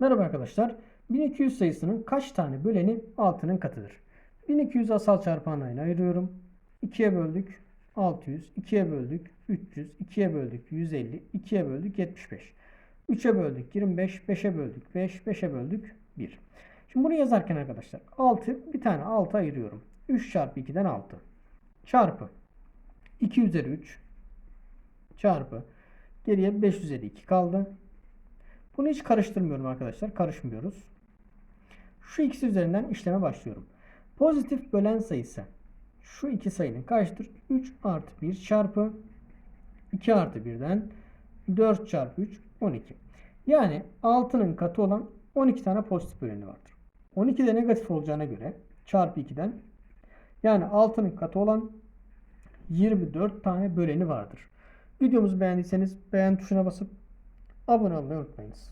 Merhaba arkadaşlar. 1200 sayısının kaç tane böleni 6'nın katıdır? 1200 asal çarpanlarına ayırıyorum. 2'ye böldük 600, 2'ye böldük 300, 2'ye böldük 150, 2'ye böldük 75. 3'e böldük 25, 5'e böldük 5, 5'e böldük 1. Şimdi bunu yazarken arkadaşlar 6 bir tane 6 ayırıyorum. 3 çarpı 2'den 6 çarpı 2 üzeri 3 çarpı geriye 5 üzeri 2 kaldı. Bunu hiç karıştırmıyorum arkadaşlar. Karışmıyoruz. Şu ikisi üzerinden işleme başlıyorum. Pozitif bölen sayısı şu iki sayının kaçtır? 3 artı 1 çarpı 2 artı 1'den 4 çarpı 3 12. Yani 6'nın katı olan 12 tane pozitif böleni vardır. 12 de negatif olacağına göre çarpı 2'den yani 6'nın katı olan 24 tane böleni vardır. Videomuzu beğendiyseniz beğen tuşuna basıp of annulment means